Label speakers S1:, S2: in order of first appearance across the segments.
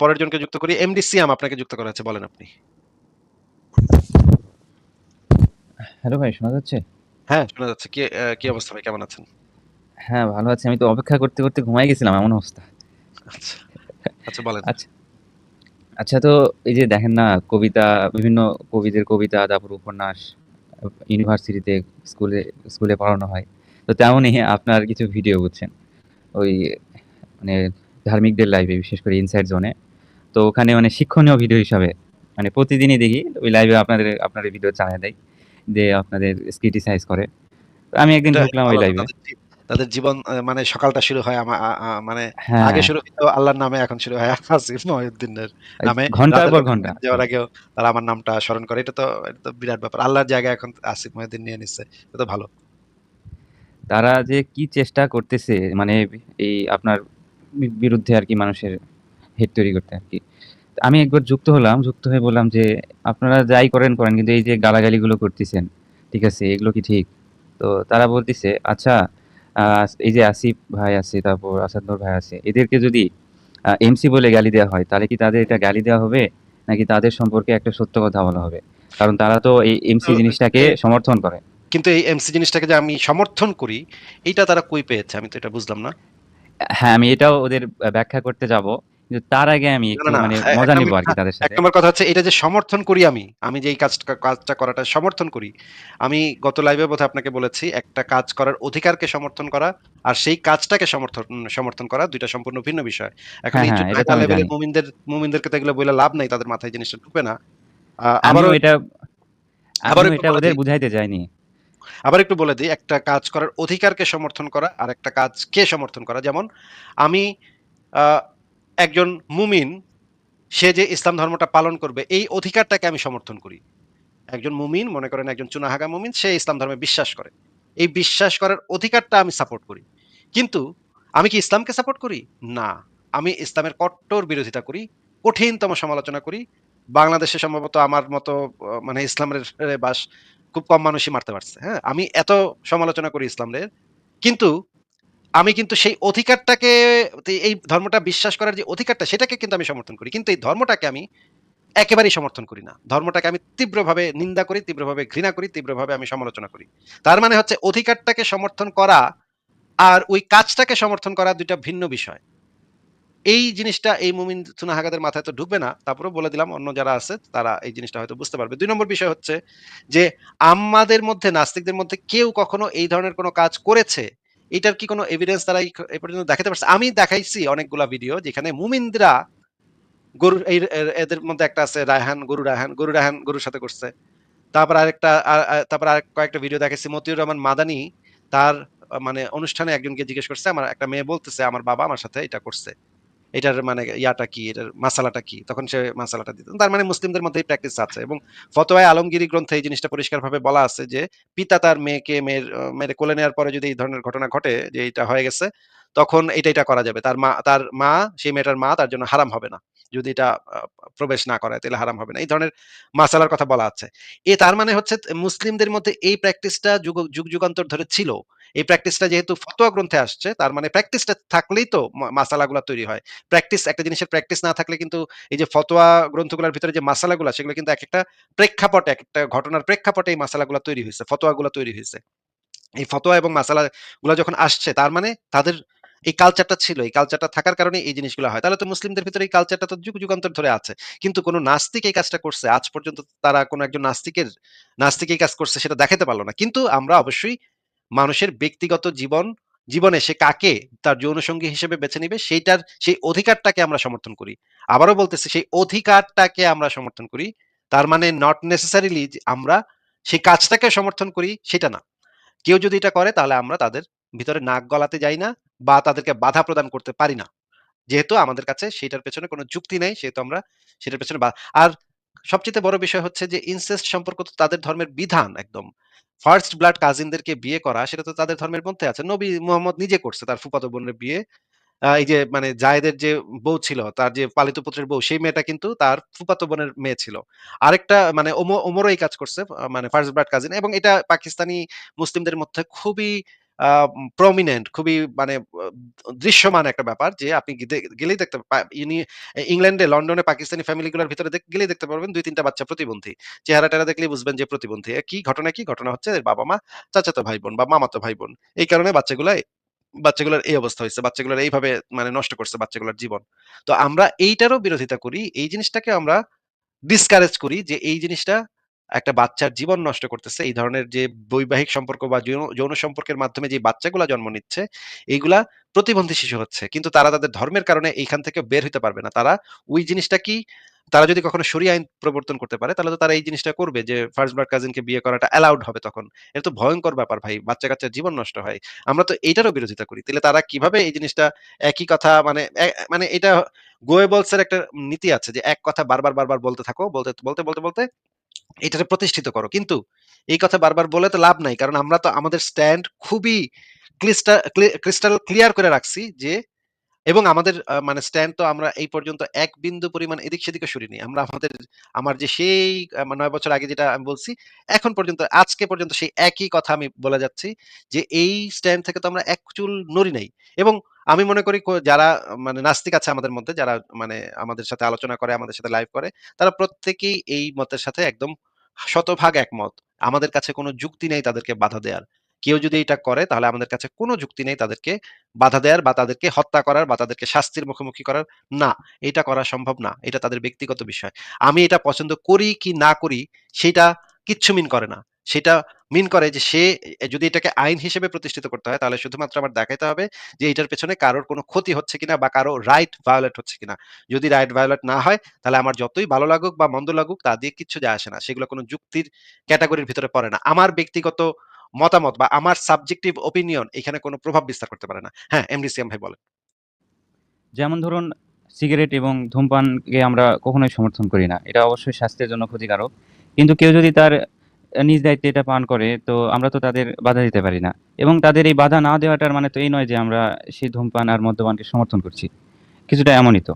S1: পরের জনকে যুক্ত করি। এমডি সিয়াম আপনাকে যুক্ত করা হয়েছে। বলেন আপনি।
S2: হ্যালো ভাই শোনা যাচ্ছে?
S1: হ্যাঁ, শোনা যাচ্ছে। কি কি অবস্থা ভাই কেমন আছেন?
S2: হ্যাঁ, ভালো আছি। আমি তো অপেক্ষা করতে, করতে ঘুমাই গেছিলাম এমন অবস্থা।
S1: আচ্ছা। আচ্ছা বলেন।
S2: আচ্ছা। আচ্ছা তো এই যে দেখেন না কবিতা বিভিন্ন কবিদের কবিতা তারপর উপন্যাস ইউনিভার্সিটিতে স্কুলে, স্কুলে পড়ানো হয়। তো তেমনই আপনার কিছু ভিডিও বুঝছেন। ওই মানে ধার্মিকদের লাইভে বিশেষ করে ইনসাইড জোনে। তো ওখানে মানে শিক্ষণীয় ভিডিও হিসাবে মানে প্রতিদিনই দেখি ওই লাইভে আপনাদের আপনাদের ভিডিও চালায় দেয়। যে আপনাদের ক্রিটিসাইজ করে। আমি একদিন ঢুকলাম ওই লাইভে।
S1: তাদের জীবন মানে সকালটা শুরু হয় আমা আ আ মানে আগে
S2: হ্যাঁ।
S1: শুরু হইতো আল্লাহর নামে এখন শুরু হয় আসিফ মহিউদ্দিনের নামে। ঘণ্টার
S2: পর ঘণ্টা।
S1: ঘুম দেওয়ার আগেও তারা আমার নামটা স্মরণ করে। এটা তো এটা তো বিরাট ব্যাপার। আল্লাহর জায়গায় এখন আসিফ মহিউদ্দিন নিয়ে নিচ্ছে। এটা তো ভালো।
S2: তারা যে কি চেষ্টা করতেছে মানে এই আপনার বিরুদ্ধে আরকি মানুষের হেট তৈরি করতে আরকি। আমি একবার যুক্ত হলাম। যুক্ত হয়ে বললাম যে, "আপনারা যাই করেন, করেন। কিন্তু এই যে গালাগালিগুলো করতেছেন, ঠিক আছে? এগুলো কি ঠিক?" তো তারা বলতেছে, "আচ্ছা এই যে আসিফ ভাই আছে, তারপর আসাদ ভাই আছে, এদেরকে যদি এমসি বলে গালি দেওয়া হয়, তাহলে কি তাদের এটা গালি দেওয়া হবে? নাকি তাদের সম্পর্কে একটা সত্য কথা বলা হবে? কারণ তারা তো এই এমসি জিনিসটাকে সমর্থন করে।"
S1: কিন্তু এই এমসি জিনিসটাকে যে আমি সমর্থন করি, এটা তারা কই পেয়েছে? আমি তো এটা বুঝলাম না।
S2: হ্যাঁ, আমি এটাও ওদের ব্যাখ্যা করতে যাব। কিন্তু তার আগে আমি। মানে মজা
S1: এক
S2: নিবো
S1: নম্বর
S2: আরকি তাদের
S1: ১
S2: সাথে।
S1: নম্বর কথা হচ্ছে এটা যে সমর্থন করি আমি, আমি যে এই কাজটা কাজটা করাটা সমর্থন করি। আমি গত লাইভে বোধহয় আপনাকে বলেছি, একটা কাজ করার অধিকারকে সমর্থন করা আর সেই কাজটাকে সমর্থন সমর্থন করা দুইটা সম্পূর্ণ ভিন্ন বিষয়। এখন
S2: হ্যাঁ,
S1: এই
S2: হ্যাঁ, এটা তো
S1: চুনাহাঙ্গা লেভেলের মুমিনদের মুমিনদেরকে তো এগুলো বইলা লাভ নাই। তাদের মাথায় জিনিসটা ঢুকবে না। আবারও
S2: এটা
S1: আবারও
S2: এটা ওদের বুঝাইতে চাইনি।
S1: আবার একটু বলে দেই, একটা কাজ করার অধিকারকে সমর্থন করা আরেকটা কাজকে সমর্থন করা। যেমন আমি একজন মুমিন, সে যে ইসলাম ধর্মটা পালন করবে, এই অধিকারটাকে আমি সমর্থন করি। একজন মুমিন মনে করেন একজন চুনাহাঙ্গা মুমিন, সে ইসলাম ধর্মে বিশ্বাস করে। এই বিশ্বাস করার অধিকারটা আমি সাপোর্ট করি। কিন্তু আমি কি ইসলামকে সাপোর্ট করি? না। আমি ইসলামের কট্টর বিরোধিতা করি, কঠিনতম সমালোচনা করি। বাংলাদেশে সম্ভবত আমার মতো মানে ইসলামের বাস খুব কম মানুষই মারতে পারছে। হ্যাঁ? আমি এত সমালোচনা করি ইসলামের। কিন্তু আমি কিন্তু সেই অধিকারটাকে এই ধর্মটা বিশ্বাস করার যে অধিকারটা, সেটাকে কিন্তু আমি সমর্থন করি। কিন্তু এই ধর্মটাকে আমি একেবারেই সমর্থন করি না। ধর্মটাকে আমি তীব্রভাবে নিন্দা করি, তীব্রভাবে ঘৃণা করি, তীব্রভাবে আমি সমালোচনা করি। তার মানে হচ্ছে অধিকারটাকে সমর্থন করা আর ওই কাজটাকে সমর্থন করা দুইটা ভিন্ন বিষয়। এই জিনিসটা এই মুমিন সুনা হাগাদের মাথায় তো ঢুকবে না। তারপরে বলে দিলাম অন্য যারা আছে তারা এই জিনিসটা হয়তো বুঝতে পারবে। দুই নম্বর বিষয় হচ্ছে যে, আমাদের মধ্যে নাস্তিকদের মধ্যে কেউ কখনো এই ধরনের কোন কাজ করেছে? এটার কি কোনো এভিডেন্স তারা এই পর্যন্ত দেখাতে পারছে? আমি দেখাইছি অনেকগুলা ভিডিও যেখানে মুমিনরা গরুর এই এদের মধ্যে একটা আছে রায়হান, গরু রায়হান, গরু রায়হান গরুর সাথে করছে। তারপর আরেকটা তারপর আরেক কয়েকটা ভিডিও দেখাইছি মতিউর রহমান মাদানি তার মানে অনুষ্ঠানে একজনকে জিজ্ঞেস করছে, আমার একটা মেয়ে বলতেছে, "আমার বাবা আমার সাথে এটা করছে। এটার মানে ইয়াটা কি? এটার মাসালাটা কি?" তখন সে মাসালাটা দিত। তার মানে মুসলিমদের মধ্যে এই প্র্যাকটিস আছে এবং ফতোয়ায় আলমগিরি গ্রন্থে এই জিনিসটা পরিষ্কারভাবে বলা আছে যে, পিতা তার মেয়েকে মেয়ের মেয়ের কোলে নেওয়ার পরে যদি এই ধরনের ঘটনা ঘটে যে এটা হয়ে গেছে, তখন এটা এটা করা যাবে। তার মা তার মা সেই মেয়েটার মা তার জন্য হারাম হবে না। যদি এটা প্রবেশ না করায় তাইলে হারাম হবে না। এই ধরনের মাসালার কথা বলা আছে। এ তার মানে হচ্ছে মুসলিমদের মধ্যে এই প্র্যাকটিসটা যুগ যুগ যুগান্তর ধরে ছিল। এই প্র্যাকটিসটা যেহেতু ফতোয়া গ্রন্থে আসছে, তার মানে প্র্যাকটিসটা থাকলেই তো মাসালাগুলা তৈরি হয়। প্র্যাকটিস একটা জিনিসের প্র্যাকটিস না থাকলে কিন্তু এই যে ফতোয়া গ্রন্থগুলার ভিতরে যে মাসালাগুলা সেগুলো কিন্তু এক একটা প্রেক্ষাপটে এক একটা ঘটনার প্রেক্ষাপটে এই মাসালাগুলা তৈরি হইছে। ফতোয়াগুলা তৈরি হয়েছে এই ফতোয়া এবং মাসালাগুলা যখন আসছে তার মানে তাদের এই কালচারটা ছিল। এই কালচারটা থাকার কারণে এই জিনিসগুলা হয়। তাহলে তো মুসলিমদের ভিতরে এই কালচারটা তো যুগ যুগান্তর ধরে আছে। কিন্তু কোন নাস্তিক এই কাজটা করছে। আজ পর্যন্ত তারা কোন একজন নাস্তিকের, নাস্তিক এই কাজ করছে সেটা দেখাইতে পারল না। কিন্তু আমরা অবশ্যই মানুষের ব্যক্তিগত জীবন, জীবনে সে কাকে তার যৌনসঙ্গী হিসেবে বেছে নিবে, সেইটার, সেই অধিকারটাকে আমরা সমর্থন করি। আবারও বলতেছি, সেই অধিকারটাকে আমরা সমর্থন করি। তার মানে নট নেসেসারিলি আমরা সেই কাজটাকে সমর্থন করি, সেটা না। কেউ যদি এটা করে, তাহলে আমরা তাদের ভিতরে নাক গলাতে যাই না বা তাদেরকে বাধা প্রদান করতে পারি না। যেহেতু আমাদের কাছে সেটার পেছনে কোন যুক্তি নেই সেহেতু আমরা সেটার পেছনে আর সবচাইতে বড় বিষয় হচ্ছে যে ইনসেস্ট সম্পর্ক তো তাদের ধর্মের বিধান একদম। ফার্স্ট ব্লাড কাজিনদেরকে বিয়ে করা সেটা তো তাদের ধর্মের মধ্যে আছে। নবী মুহাম্মদ নিজে করছে তার ফুফাতো বোনের বিয়ে। এই যে মানে জায়েদের যে বউ ছিল, তার যে পালিত পুত্রের বউ সেই মেয়েটা কিন্তু তার ফুফাতো বোনের মেয়ে ছিল। আরেকটা মানে ওম ওমরও এই কাজ করছে মানে ফার্স্ট ব্লাড কাজিন এবং এটা পাকিস্তানি মুসলিমদের মধ্যে খুবই প্রমিনেন্ট খুবই মানে দৃশ্যমান একটা ব্যাপার যে আপনি গেলেই দেখতে ইনি ইংল্যান্ডে, লন্ডনে পাকিস্তানি ফ্যামিলিগুলোর ভিতরে গেলেই দেখতে পারবেন ২-৩ টা বাচ্চা প্রতিবন্ধী। চেহারা-টেহারা দেখলেই বুঝবেন যে প্রতিবন্ধী। কি ঘটনা কি? ঘটনা হচ্ছে এর বাবা-মা, চাচাতো ভাই-বোন বা মামাতো ভাই-বোন। এই কারণে বাচ্চাগুলা বাচ্চাগুলার এই অবস্থা হয়েছে বাচ্চাগুলার এইভাবে মানে নষ্ট করছে বাচ্চাগুলার জীবন। তো আমরা এইটারও বিরোধিতা করি। এই জিনিসটাকে আমরা ডিসকারেজ করি যে এই জিনিসটা একটা বাচ্চার জীবন নষ্ট করতেছে। এই ধরনের যে বৈবাহিক সম্পর্ক বা যৌন সম্পর্কের মাধ্যমে যে বাচ্চাগুলা জন্ম নিচ্ছে, এইগুলা প্রতিবন্ধী শিশু হচ্ছে। কিন্তু তারা তাদের ধর্মের কারণে এইখান থেকে বের হইতে পারবে না। তারা ওই জিনিসটা কি তারা যদি কখনো শরিয়া আইন প্রবর্তন করতে পারে, তাহলে তো তারা এই জিনিসটা করবে যে ফার্স্ট ব্লাড কাজিনকে বিয়ে করাটা অ্যালাউড হবে তখন। এটা তো ভয়ঙ্কর ব্যাপার ভাই। বাচ্চা-কাচ্চার জীবন নষ্ট হয়। আমরা তো এইটারও বিরোধিতা করি। তাহলে তারা কীভাবে এই জিনিসটা একই কথা মানে মানে এটা গোয়েবলস এর একটা নীতি আছে যে এক কথা বারবার, বারবার বলতে থাকো। বলতে, বলতে, বলতে, বলতে এটারে প্রতিষ্ঠিত করো। কিন্তু এই কথা বারবার বলে তো লাভ নাই। কারণ আমরা তো আমাদের স্ট্যান্ড খুবই ক্লিস্টা ক্রিস্টাল ক্লিয়ার করে রাখছি যে এবং আমাদের মানে স্ট্যান্ড তো আমরা এই পর্যন্ত এক বিন্দু পরিমাণ এদিক সেদিকও সরিনি। আমরা আমাদের আমার যে সেই আ ৯ বছর আগে যেটা আমি বলছি, এখন পর্যন্ত আজকে পর্যন্ত সেই একই কথা আমি বলে যাচ্ছি যে এই স্ট্যান্ড থেকে তো আমরা এক চুল নড়ি নাই। এবং আমি মনে করি যারা মানে নাস্তিক আছে আমাদের মধ্যে, যারা মানে আমাদের সাথে আলোচনা করে, আমাদের সাথে লাইভ করে, তারা প্রত্যেকেই এই মতের সাথে একদম শতভাগ একমত। আমাদের কাছে কোনো যুক্তি নেই তাদেরকে বাধা দেয়ার। কেউ যদি এটা করে তাহলে আমাদের কাছে কোনো যুক্তি নেই তাদেরকে বাধা দেওয়ার বা তাদেরকে হত্যা করার বা তাদেরকে শাস্তির মুখোমুখি করার। না, এটা করা সম্ভব না। এটা তাদের ব্যক্তিগত বিষয়। আমি এটা পছন্দ করি কি না করি সেটা কিচ্ছু মিন করে না। সেটা মিন করে যে সে যদি এটাকে আইন হিসেবে প্রতিষ্ঠিত করতে হয় তাহলে শুধুমাত্র আমার দেখাইতে হবে যে এটার পেছনে কারোর কোনো ক্ষতি হচ্ছে কিনা বা কারও রাইট ভায়োলেট হচ্ছে কিনা। যদি রাইট ভায়োলেট না হয় তাহলে আমার যতই ভালো লাগুক বা মন্দ লাগুক তা দিয়ে কিচ্ছু যায় আসে না। সেগুলো কোনো যুক্তির ক্যাটাগরির ভিতরে পড়ে না। আমার ব্যক্তিগত মতামত বা আমার সাবজেক্টিভ ওপিনিয়ন এখানে কোনো প্রভাব বিস্তার করতে পারে না। হ্যাঁ, এমডি সিয়াম ভাই বলেন।
S2: যেমন ধরুন সিগারেট এবং ধূমপানকে আমরা কখনোই সমর্থন করি না। এটা অবশ্যই স্বাস্থ্যের জন্য ক্ষতিকারক। কিন্তু কেউ যদি তার নিজ দায়িত্বে এটা পান করে তো আমরা তো তাদের বাধা দিতে পারি না। এবং তাদের এই বাধা না দেওয়াটার মানে তো এই নয় যে আমরা সেই ধূমপান আর মদ্যপানকে সমর্থন করছি। কিছুটা এমনই তো।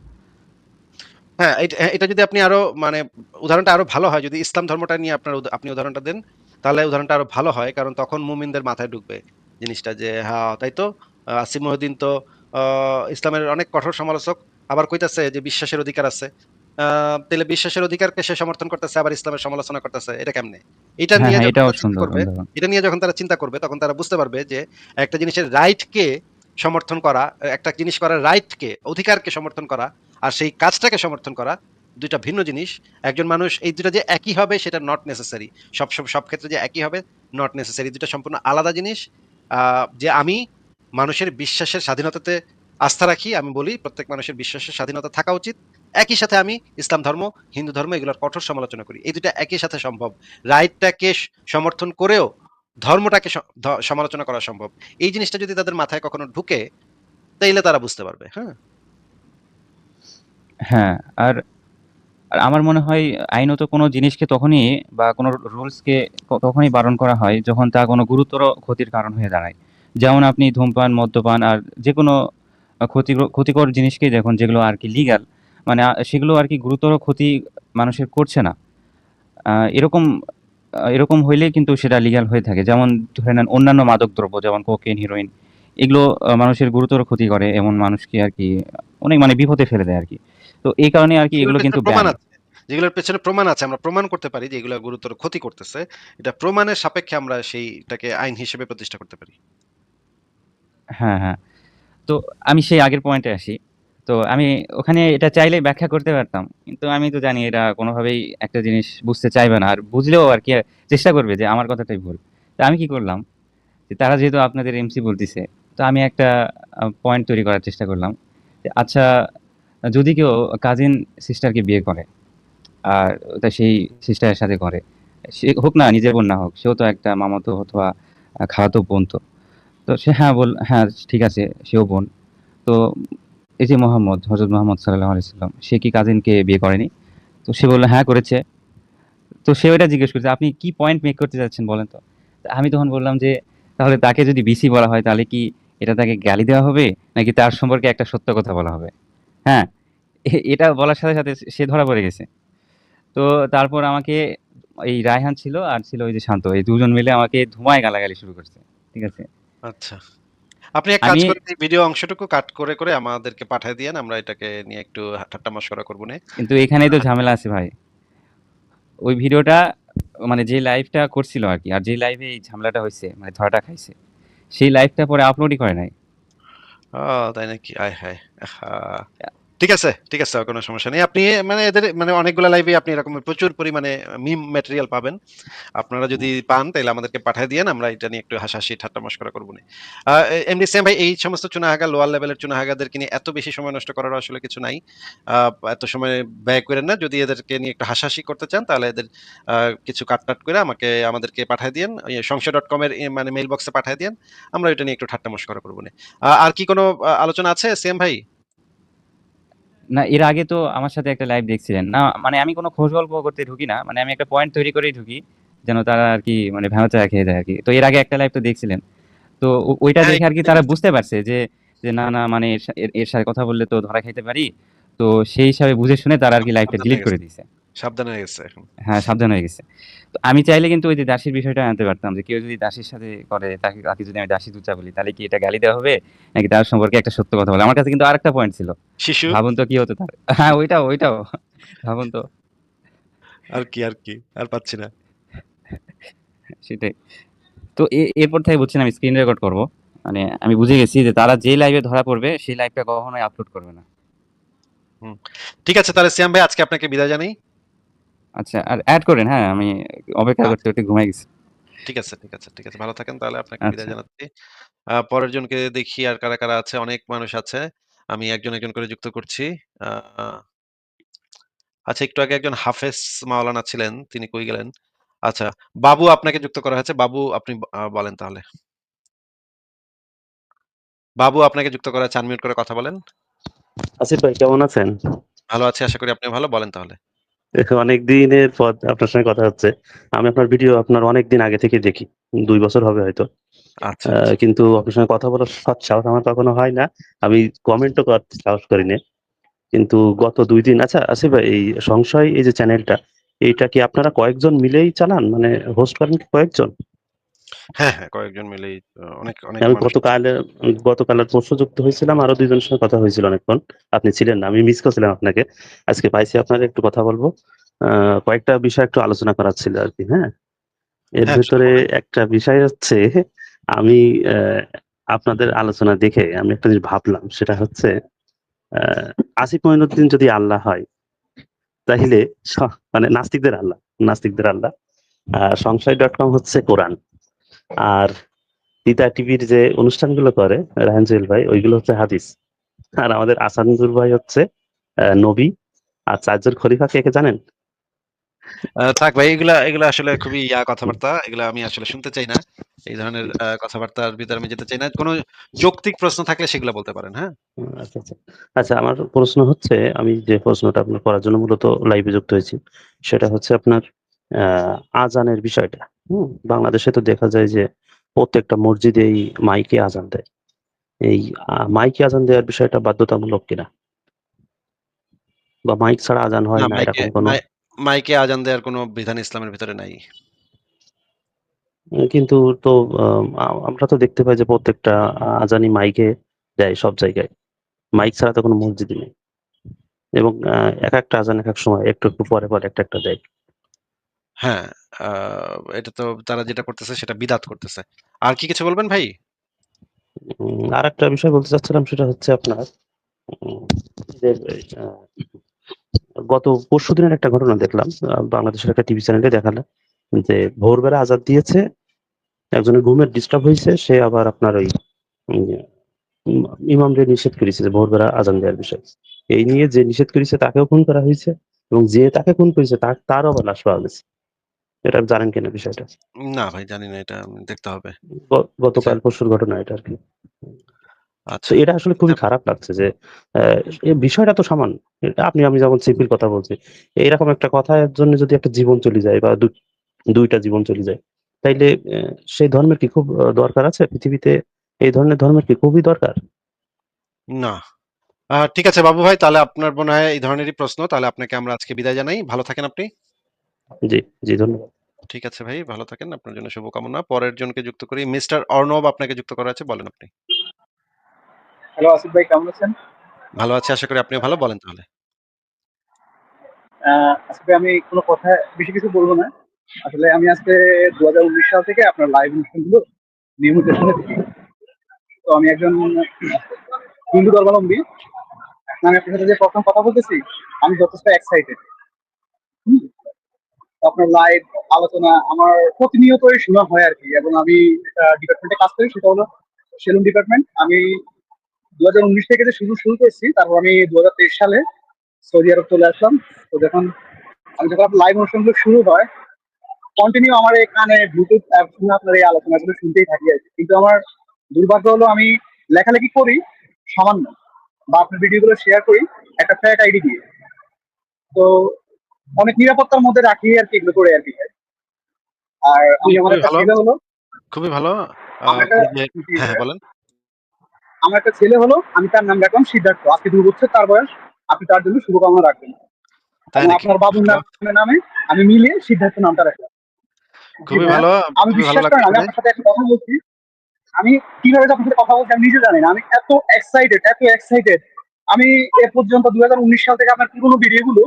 S1: হ্যাঁ, এটা যদি আপনি আরও মানে উদাহরণটা আরও ভালো হয় যদি ইসলাম ধর্মটা নিয়ে আপনার আপনি উদাহরণটা দেন, তাহলে উদাহরণটা আরও ভালো হয়। কারণ তখন মুমিনদের মাথায় ঢুকবে জিনিসটা যে হ্যাঁ, তাই তো আ আসিফ মহিউদ্দিন তো ইসলামের অনেক কঠোর সমালোচক। আবার কইতাছে যে বিশ্বাসের অধিকার আছে। আ তাইলে বিশ্বাসের অধিকারকে সে সমর্থন করতেছে আবার ইসলামের সমালোচনা করতেছে। এটা কেমনে? এটা
S2: হ্যাঁ,
S1: নিয়ে
S2: হ্যাঁ,
S1: করবে, এটা নিয়ে যখন তারা চিন্তা করবে তখন তারা বুঝতে পারবে যে একটা জিনিসের রাইট কে সমর্থন করা, একটা জিনিস করার রাইট কে, অধিকারকে সমর্থন করা আর সেই কাজটাকে সমর্থন করা ২ টা ভিন্ন জিনিস। একজন মানুষ এই ২ টা যে একই হবে সেটা নট নেসেসারি। সব, সব, সব ক্ষেত্রে যে একই হবে নট নেসেসারি। ২ টা সম্পূর্ণ আলাদা জিনিস। যে আমি মানুষের বিশ্বাসের স্বাধীনতাতে আস্থা রাখি। আমি বলি প্রত্যেক মানুষের বিশ্বাসের স্বাধীনতা থাকা উচিত। একই সাথে আমি ইসলাম ধর্ম, হিন্দু ধর্ম এগুলোর কঠোর সমালোচনা করি। এই দুটা একই সাথে সম্ভব। রাইটটাকে সমর্থন করেও ধর্মটাকে সমালোচনা করা সম্ভব। এই জিনিসটা যদি তাদের মাথায় কখনো ঢুকে, তাইলে তারা বুঝতে পারবে। হ্যাঁ?
S2: হ্যাঁ, আর আর আমার মনে হয় আইনত কোনো জিনিসকে তখনই বা কোনো রুলসকে তখনই বারণ করা হয় যখন তা কোনো গুরুতর ক্ষতির কারণ হয়ে দাঁড়ায়। যেমন আপনি ধূমপান, মদ্যপান আর যে কোনো ক্ষতিকর ক্ষতিকর জিনিসকেই দেখুন যেগুলো আর কি লিগাল মানে সেগুলো আর কি গুরুতর ক্ষতি মানুষের করছে না। এরকম এরকম হইলেই কিন্তু সেটা লিগ্যাল হয়ে থাকে। যেমন ধরে নেন অন্যান্য মাদকদ্রব্য যেমন কোকেন, হিরোইন এগুলো মানুষের গুরুতর ক্ষতি করে এমন মানুষকে আর কি অনেক মানে বিপদে ফেলে দেয় আরকি। তো এই কারণে আরকি
S1: যেগুলোর
S2: এগুলো কিন্তু
S1: প্রমাণ আছে। যেগুলোর পেছনে প্রমাণ আছে। আমরা প্রমাণ করতে পারি যে এগুলা গুরুতর ক্ষতি করতেছে। এটা প্রমাণের সাপেক্ষে আমরা সেইটাকে আইন হিসেবে প্রতিষ্ঠা করতে পারি।
S2: হ্যাঁ, হ্যাঁ। তো আমি সেই আগের পয়েন্টে আসি। তো আমি ওখানে এটা চাইলেই ব্যাখ্যা করতে পারতাম। কিন্তু আমি তো জানি এরা কোনোভাবেই একটা জিনিস বুঝতে চাইবে না। আর বুঝলেও আর কি চেষ্টা করবে যে আমার কথাটাই ভুল। তো আমি কি করলাম? যে তারা যেহেতু আপনাদের এমসি বলতেছে তো আমি একটা পয়েন্ট তৈরি করার চেষ্টা করলাম। যে আচ্ছা যদি কেউ কাজিন সিস্টারকে বিয়ে করে, আর তা সেই সিস্টারের সাথে করে, সে হোক না নিজের বোন না হোক, সেও তো একটা মামাতো অথবা খাওয়াতো বোন তো। তো সে হ্যাঁ বল হ্যাঁ ঠিক আছে সেও বোন। তো এই যে মোহাম্মদ, হযরত মুহাম্মদ সাল্লাহ আলাইহি সাল্লাম সে কি কাজিনকে বিয়ে করেনি? তো সে বলল হ্যাঁ করেছে। তো সে ওইটা জিজ্ঞেস করেছে আপনি কি পয়েন্ট মেক করতে চাচ্ছেন বলেন? তো আমি তখন বললাম যে তাহলে তাকে যদি বিসি বলা হয় তাহলে কি এটা তাকে গালি দেওয়া হবে? নাকি তার সম্পর্কে একটা সত্য কথা বলা হবে? হ্যাঁ? এটা বলার সাথে, সাথে সে ধরা পড়ে গেছে। তো তারপর আমাকে এই রায়হান ছিল আর ছিল ওই যে শান্ত। এই ২ জন মিলে আমাকে ধুমায় গালাগালি শুরু করছে। ঠিক আছে?
S1: আচ্ছা। আপনি এক কাজ করেন এই ভিডিও অংশটুকু কাট করে, করে আমাদেরকে পাঠায় দিয়েন। আমরা এটাকে নিয়ে একটু ঠাট্টা মশকরা করবনে।
S2: কিন্তু এখানেই তো ঝামেলা আছে ভাই। ওই ভিডিওটা মানে যে লাইভটা করছিল আর কি আর যে লাইভে এই ঝামেলাটা হইছে মানে ধরাটা খাইছে। সেই লাইভটা পরে আপলোডই করে নাই।
S1: ও তাই নাকি? আয় হায়! ঠিক আছে, ঠিক আছে কোনো সমস্যা নেই। আপনি মানে এদের মানে অনেকগুলা লাইভে আপনি এরকম প্রচুর পরিমাণে মিম ম্যাটেরিয়াল পাবেন। আপনারা যদি পান তাইলে আমাদেরকে পাঠায় দিয়েন। আমরা এটা নিয়ে একটু হাসাহাসি ঠাট্টা মশকরা করবনে। আ এ এমনি সেম ভাই এই সমস্ত চুনাহাগা লোয়ার লেভেলের চুনাহাগাদেরকে নিয়ে এত বেশি সময় নষ্ট করার আসলে কিছু নাই। এত সময় ব্যয় করেন না। যদি এদেরকে নিয়ে একটু হাসাহাসি করতে চান তাহলে এদের কিছু কাট-টাট করে আমাকে আমাদেরকে পাঠায় দিয়েন। সংশয়.com এর ই মানে মেইল বক্সে পাঠায় দিয়েন। আমরা এটা নিয়ে একটু ঠাট্টা মশকরা করবনে। আ আর কি কোনো আলোচনা আছে সেম ভাই?
S2: না এর আগে তো আমার সাথে একটা লাইভ দেখছিলেন। না মানে আমি কোনো খোঁজ গল্প করতে ঢুকি না। মানে আমি একটা পয়েন্ট তৈরি করেই ঢুকি। যেন তারা আর কি মানে ভেঙাচা খেয়ে যায় আরকি। তো এর আগে একটা লাইভ তো দেখছিলেন। তো ওইটা দেখে আর কি তারা বুঝতে পারছে যে, যে না, না মানে এর সাথে কথা বললে তো ধরা খাইতে পারি। তো সেই হিসাবে বুঝে শুনে তারা আর কি
S1: লাইভটা
S2: ডিলিট করে
S1: গেছে। সাবধান হয়ে গেছে এখন।
S2: হ্যাঁ, সাবধান হয়ে গেছে। তো আমি চাইলে কিন্তু ওই যে দাসীর বিষয়টা আনতে পারতাম যে কেউ যদি দাসীর সাথে করে তাকে তাকে যদি আমি দাসী তুচ্ছা বলি তাহলে কি এটা গালি দেওয়া হবে? নাকি তার সম্পর্কে একটা সত্য কথা বলা? আমার কাছে কিন্তু আরেকটা পয়েন্ট ছিল।
S1: শিশু?
S2: ভাবুন তো কি হতো তার? হ্যাঁ, ওইটাও, ওইটাও। ভাবুন তো।
S1: আর কি, আর কি? আর পাচ্ছি না।
S2: সেটাই। তো এরপর থেকে বুঝছেন আমি স্ক্রিন রেকর্ড করব। মানে আমি বুঝে গেছি যে তারা যে লাইভে ধরা পড়বে সেই লাইভটা কখনোই আপলোড করবে না।
S1: হুম। ঠিক আছে তাহলে সিয়াম ভাই আজকে আপনাকে বিদায় জানাই।
S2: আচ্ছা আর এড করেন হ্যাঁ, আমি অপেক্ষা করতে,
S1: আচ্ছা।
S2: করতে ঘুমায় গেছি।
S1: ঠিক আছে, ঠিক আছে, ঠিক আছে। ভালো থাকেন তাহলে আপনাকে বিদায়
S2: আচ্ছা।
S1: জানাচ্ছি। পরের জনকে দেখি আর কারা, কারা আছে? অনেক মানুষ আছে। আমি একজন, একজন করে যুক্ত করছি। আচ্ছা একটু আগে একজন হাফেজ মাওলানা ছিলেন। তিনি কই গেলেন? আচ্ছা, বাবু আপনাকে যুক্ত করা হয়েছে। বাবু আপনি বলেন তাহলে। বাবু আপনাকে যুক্ত করা হয়েছে। আনমিউট করে কথা বলেন।
S3: আসিফ ভাই কেমন আছেন?
S1: ভালো আছি। আশা করি আপনি ভালো। বলেন তাহলে।
S3: অনেক দিনের পর আপনার সঙ্গে কথা হচ্ছে। আমি আপনার ভিডিও আপনার অনেক দিন আগে থেকে দেখি। দুই বছর হবে হয়তো।
S1: আচ্ছা, আচ্ছা।
S3: কিন্তু আপনার সঙ্গে কথা বলার সৎ সাহস আমার কখনো হয় না। আমি কমেন্টও করতে সাহস করি না। কিন্তু গত দুই দিন আচ্ছা আসিফ ভাই এই সংশয় এই যে চ্যানেলটা, এইটা কি আপনারা কয়েকজন মিলেই চালান? মানে হোস্ট করেন কি কয়েকজন?
S1: হ্যাঁ, হ্যাঁ কয়েকজন মিলেই আ অনেক, অনেক
S3: আমি
S1: মানুষ।
S3: গতকাল গতকাল আর পরশু যুক্ত হয়েছিলাম। আরও ২ জনের সঙ্গে কথা হয়েছিল অনেকক্ষণ। আপনি ছিলেন না। আমি মিস করছিলাম আপনাকে। আজকে পাইছি আপনারে একটু কথা বলব। আ কয়েকটা বিষয় একটু আলোচনা করার ছিল আরকি, হ্যাঁ? এর
S1: হ্যাঁ,
S3: ভেতরে
S1: বলেন।
S3: একটা বিষয় হচ্ছে আমি অ্যা আপনাদের আলোচনা দেখে আমি একটা জিনিস ভাবলাম। সেটা হচ্ছে আ আসিফ মঈনুদ্দিন যদি আল্লাহ হয়, তাইলে স মানে নাস্তিকদের আল্লাহ, নাস্তিকদের আল্লাহ। আ সংশয়.com হচ্ছে কোরআন। আর তিতা টিভির যে অনুষ্ঠানগুলো করে জুয়েল ভাই ওইগুলো হচ্ছে হাদিস। আর আমাদের আসাদুল ভাই হচ্ছে নবী। আর ৪ জন খলিফা কে, কে জানেন?
S1: থাক ভাই এগুলা, এগুলা আসলে খুবই ইয়া কথাবার্তা। এগুলা আমি আসলে শুনতে চাই না। এই ধরনের কথাবার্তার ভিতরে আমি যেতে চাই না। কোন যৌক্তিক প্রশ্ন থাকলে সেগুলা বলতে পারেন, হ্যাঁ?
S3: আচ্ছা, আচ্ছা। আচ্ছা আমার প্রশ্ন হচ্ছে আমি যে প্রশ্নটা আপনার করার জন্য মূলত লাইভে যুক্ত হয়েছি। সেটা হচ্ছে আপনার অ্যা আযানের বিষয়টা। হুম? বাংলাদেশে তো দেখা যায় যে প্রত্যেকটা মসজিদেই মাইকে আজান দেয়। এই মাইকে আজান দেওয়ার বিষয়টা বাধ্যতামূলক কিনা? বা মাইক ছাড়া আজান হয়
S1: না
S3: এরকম কোন
S1: মাই মাইকে আযান দেওয়ার কোন বিধান ইসলামের ভিতরে নাই।
S3: কিন্তু তো আমরা তো দেখতে পাই যে প্রত্যেকটা আ আযানই মাইকে দেয় সব জায়গায়। মাইক ছাড়া তো কোনো মসজিদই নেই। এবং এক একটা আজান এক এক সময় একটু, একটু পরে, পরে একটা, একটা দেয়।
S1: হ্যাঁ, এটা তো তারা যেটা করতেছে সেটা বিদআত করতেছে। আর কি কিছু বলবেন ভাই?
S3: উম আরেকটা বিষয় বলতে চাচ্ছিলাম সেটা হচ্ছে আপনার গত পরশুদিনের একটা ঘটনা দেখলাম। বাংলাদেশের একটা টিভি চ্যানেলে দেখাল যে ভোরবেলা আযান দিয়েছে, একজনের ঘুমের ডিস্টার্ব হইছে। সে আবার আপনার ওই উম ইমামরে নিষেধ করেছে যে ভোরবেলা আযান দেওয়ার বিষয়। এই নিয়ে যে নিষেধ করেছে তাকেও খুন করা হয়েছে এবং যে তাকে খুন করেছে তার তারও আবার লাশ পাওয়া গেছে। এটা জানেন কিনা বিষয়টা?
S1: না ভাই জানি না এটা দেখতে হবে।
S3: গতকাল পরশুর ঘটনা এটা আরকি। তো
S1: আচ্ছা।
S3: এটা আসলে খুবই খারাপ লাগছে যে বিষয়টা তো সামান্য। এটা আপনি আমি যেমন সিম্পল কথা বলছি। এরকম একটা কথার জন্য যদি একটা জীবন চলে যায় বা দু ২ জীবন চলে যায়, তাইলে সেই ধর্মের কি খুব দরকার আছে? পৃথিবীতে এই ধরনের ধর্মের কি খুবই দরকার?
S1: না। ঠিক আছে বাবু ভাই তাহলে আপনার মনে হয় এই ধরনেরই প্রশ্ন। তাহলে আপনাকে আমরা আজকে বিদায় জানাই। ভালো থাকেন আপনি।
S3: জি, জি ধন্যবাদ।
S1: ঠিক আছে ভাই, ভালো থাকেন। আপনার জন্য শুভকামনা। পরের জনকে যুক্ত করি। মিস্টার অর্ণব আপনাকে যুক্ত করা আছে। বলেন আপনি।
S4: হ্যালো আসিফ ভাই কেমন আছেন?
S1: ভালো আছি। আশা করি আপনিও ভালো। বলেন তাহলে।
S4: আ আসলে আমি কোনো কথা বেশি কিছু বলব না। আসলে আমি আজকে ২০১৯ সাল থেকে আপনার লাইভ অনুষ্ঠানগুলো নিয়মিত শুনে থাকি। তো আমি একজন হিন্দু ধর্মাবলম্বী। আমি আপনার সাথে যে প্রথম কথা বলতেছি, আমি যথেষ্ট এক্সাইটেড। আপনার লাইভ আলোচনা আমার প্রতিনিয়তই শোনা হয় আর কি এবং আমি ডিপার্টমেন্টে কাজ করি সেটা হলো সেলুন ডিপার্টমেন্ট। আমি ২০১৯ থেকে যে শুরু শুরু করেছি তারপর আমি ২০২৩ সালে সৌদি আরব চলে আসলাম। তো যখন আমি যখন লাইভ অনুষ্ঠানগুলো শুরু হয়, কন্টিনিউ আমার এই কানে ব্লুটুথ অ্যাপ শুনে আপনার এই আলোচনাগুলো শুনতেই থাকি আরকি। কিন্তু আমার দুর্ভাগ্য হলো আমি লেখালেখি করি সামান্য বা আপনার ভিডিওগুলো শেয়ার করি একটা ফেক আইডি দিয়ে। তো অনেক নিরাপত্তার মধ্যে রাখি আরকি এগুলো করে। আর আমি
S1: খুবই,
S4: আমার একটা ছেলে হলো
S1: খুবই ভালো। হ্যাঁ, হ্যাঁ বলেন।
S4: আমার একটা ছেলে হলো, আমি তার নাম রাখলাম সিদ্ধার্থ। আজকে ২ বছর তার বয়স। আপনি তার জন্য শুভকামনা রাখবেন। আপনার বাবুর। নামের নামে আমি মিলিয়ে সিদ্ধার্থ নামটা রাখলাম।
S1: খুবই ভালো।
S4: আমি বিশ্বাস করেন আমি আপনার সাথে একটা কথা বলছি। আমি কীভাবে আপনার সাথে কথা বলছি আমি নিজে জানি না। আমি এত এক্সাইটেড, এত এক্সাইটেড। আমি এ পর্যন্ত ২০১৯ সাল থেকে আপনার পুরোনো ভিডিওগুলো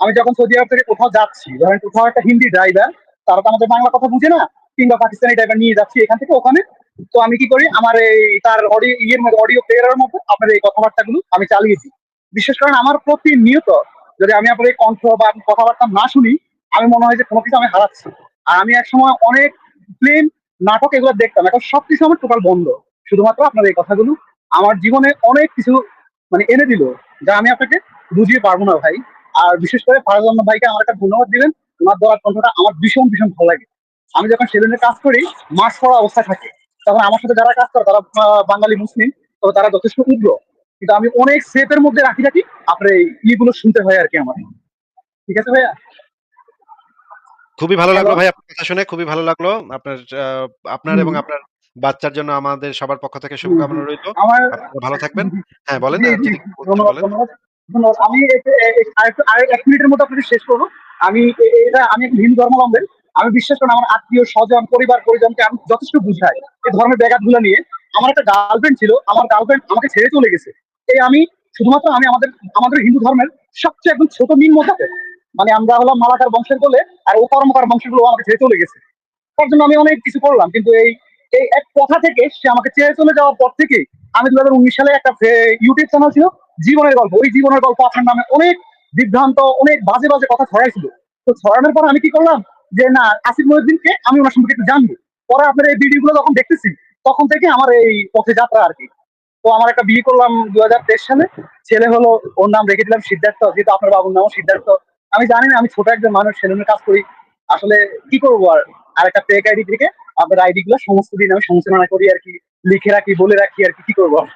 S4: আমি যখন সৌদি আরব থেকে কোথাও যাচ্ছি, ধরেন কোথাও একটা হিন্দি ড্রাইভার, তারা তো আমাদের বাংলা কথা বুঝে না, কিংবা পাকিস্তানি ড্রাইভার নিয়ে যাচ্ছি এখান থেকে ওখানে। তো আমি কি করি আমার এই তার অডিও ইয়ের মধ্যে অডিও প্লেয়ারের মধ্যে আপনার এই কথাবার্তাগুলো আমি চালিয়েছি বিশেষ করেন আমার প্রতিনিয়ত যদি আমি আপনার এই কণ্ঠ বা কথাবার্তা না শুনি, আমি মনে হয় যে কোনো কিছু আমি হারাচ্ছি। আর আমি একসময় অনেক প্লেন নাটক এগুলো দেখতাম। এখন সবকিছু আমার টোটাল বন্ধ। শুধুমাত্র আপনার এই কথাগুলো আমার জীবনে অনেক কিছু মানে এনে দিল, যা আমি আপনাকে বুঝিয়ে পারব না ভাই। আর বিশেষ করে ফারাজ আহমদ ভাইকে আমার একটা ধন্যবাদ দিবেন। উনার দেওয়ার কণ্ঠটা আমার ভীষণ, ভীষণ ভালো লাগে। আমি যখন সেলুনে কাজ করি, মাস্ক পরা অবস্থায় থাকি। তখন আমার সাথে যারা কাজ করে তারা বাঙালি মুসলিম, তো তারা যথেষ্ট উগ্র। কিন্তু আমি অনেক সেফ এর মধ্যে রাখি, রাখি আপনার এই ইয়েগুলো শুনতে হয় আরকি আমার। ঠিক আছে ভাইয়া?
S1: খুবই ভালো লাগল ভাই আপনার কথা শুনে খুবই ভালো লাগল। আপনার আপনার এবং আপনার বাচ্চার জন্য আমাদের সবার পক্ষ থেকে শুভকামনা। রইল। ভালো থাকবেন। হ্যাঁ, বলেন আর
S4: ধন্যবাদ। আমি এতে এ এ আরেকটু আরেক ১ মিনিটের মধ্যে আপনাকে শেষ করব। আমি এটা আমি হিন্দু ধর্মাবলম্বী। আমি বিশ্বাস করি আমার আত্মীয় স্বজন, পরিবার পরিজনকে আমি যথেষ্ট বুঝাই। এই ধর্মের ব্যাঘাতগুলো নিয়ে। আমার একটা গার্লফ্রেন্ড ছিল। আমার গার্লফ্রেন্ড আমাকে ছেড়ে চলে গেছে। এই আমি শুধুমাত্র আমি আমাদের আমাদের হিন্দু ধর্মের সবচেয়ে একদম ছোট মিন মজাকে মানে আমরা হলাম মালাকার বংশের বলে আর ও কর্মকার বংশগুলো আমাকে ছেড়ে চলে গেছে। তার জন্য আমি অনেক কিছু করলাম। কিন্তু এই এই এক কথা থেকে সে আমাকে ছেড়ে চলে যাওয়ার পর থেকে আমি ২০১৯ সালে একটা ইউটিউব চ্যানেল ছিল জীবনের গল্প। ওই জীবনের গল্প আপনার নামে অনেক বিভ্রান্ত, অনেক বাজে, বাজে কথা ছড়াইছিল। তো ছড়ানোর পর আমি কি করলাম যে না আসিফ মহিউদ্দিনকে আমি ওনার সম্পর্কে একটু জানব। পরে আপনার এই ভিডিওগুলো যখন দেখতেছি তখন থেকে আমার এই পথে যাত্রা আর কি তো আমার একটা বিয়ে করলাম ২০২৩ সালে। ছেলে হলো ওর নাম রেখে দিলাম সিদ্ধার্থ। যেহেতু আপনার বাবুর নামও সিদ্ধার্থ। আমি জানি না আমি ছোট একজন মানুষ সেলুনে কাজ করি। আসলে কি করব আর? আরেকটা ফেক আইডি থেকে আপনার আইডি গুলো সমস্ত দিন আমি সঞ্চালনা করি আর কি লিখে রাখি, বলে রাখি আর কি করব আর?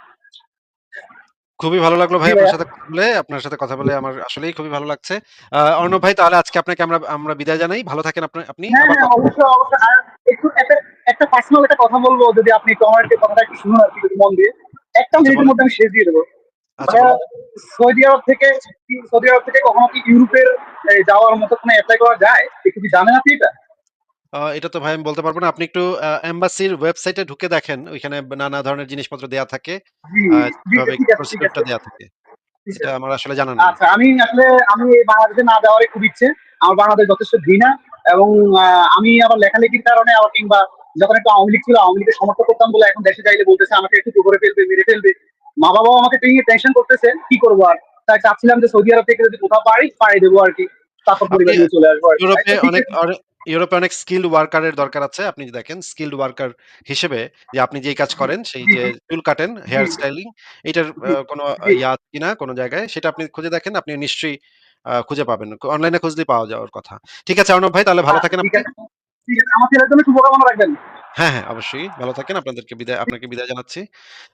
S1: খুবই ভালো লাগল ভাই আপনার সাথে কথা বলে। আপনার সাথে কথা বলে আমার আসলেই খুবই ভালো লাগছে। অর্ণব ভাই তাহলে আজকে আপনাকে আমরা আমরা বিদায় জানাই। ভালো থাকেন আপনি আপনি।
S4: হ্যাঁ,
S1: আবার
S4: হ্যাঁ। আর একটু একটা একটা পার্সোনাল একটা কথা বলব যদি আপনি একটু আমার একটু কথাটা একটু শুনুন আরকি যদি মন দিয়ে। ১ টা
S1: আচ্ছা
S4: মিনিটের মধ্যে আমি শেষ দিয়ে দেব।
S1: আচ্ছা
S4: সৌদি আরব থেকে কি সৌদি আরব থেকে কখনো কি ইউরোপের যাওয়ার মতো কোনো এপ্লাই করা যায়? একটু কি জানেন আপনি এটা?
S1: আ এটা তো ভাই আমি বলতে পারব না। আপনি একটু আ এম্বাসির ওয়েবসাইটে ঢুকে দেখেন। ওইখানে নানা ধরনের জিনিসপত্র দেয়া থাকে।
S4: জি,
S1: আ
S4: জি,
S1: কীভাবে
S4: ঠিক আছে, ঠিক
S1: প্রসিডিউর
S4: আছে।
S1: দেয়া থাকে। এটা। আমার আসলে জানা নেই।
S4: আচ্ছা আমি আসলে আমি বাংলাদেশে না যাওয়ারই খুব ইচ্ছে। আমার বাংলাদেশ যথেষ্ট ঘৃণা এবং আ আমি আবার লেখালেখির কারণে আবার কিংবা যখন একটু আওয়ামী লীগ ছিল, আওয়ামী লীগের সমর্থক করতাম বলে এখন দেশে যাইলে বলতেছে আমাকে একটু করে ফেলবে, মেরে ফেলবে। মা-বাবাও আমাকে নিয়ে টেনশন করতেছে। কি করব আর? তাই চাচ্ছিলাম যে সৌদি আরব থেকে যদি কোথাও পারি, পাড়ি দেবো আরকি। তারপর
S1: আপনি
S4: পরিবার নিয়ে চলে আসব আরকি।
S1: ইউরোপে
S4: আচ্ছা ঠিক
S1: অনেক
S4: আছে।
S1: অনে ইউরোপে অনেক স্কিলড ওয়ার্কার এর দরকার আছে। আপনি দেখেন স্কিলড ওয়ার্কার হিসেবে যে আপনি যেই কাজ করেন সেই যে চুল কাটেন, হেয়ার স্টাইলিং এটার কোনো। ইয়া আছে কিনা কোনো জায়গায় সেটা আপনি খুঁজে দেখেন। আপনি নিশ্চয়ই খুঁজে পাবেন। অনলাইনে খুঁজলেই পাওয়া যাওয়ার কথা। ঠিক আছে অর্ণব ভাই তাহলে ভালো
S4: আচ্ছা
S1: থাকেন
S4: ঠিক
S1: আপনি।
S4: আছে। আমার জন্য রাখবেন।
S1: হ্যাঁ, হ্যাঁ অবশ্যই। ভালো থাকেন। আপনাদেরকে বিদায় আপনাকে বিদায় জানাচ্ছি।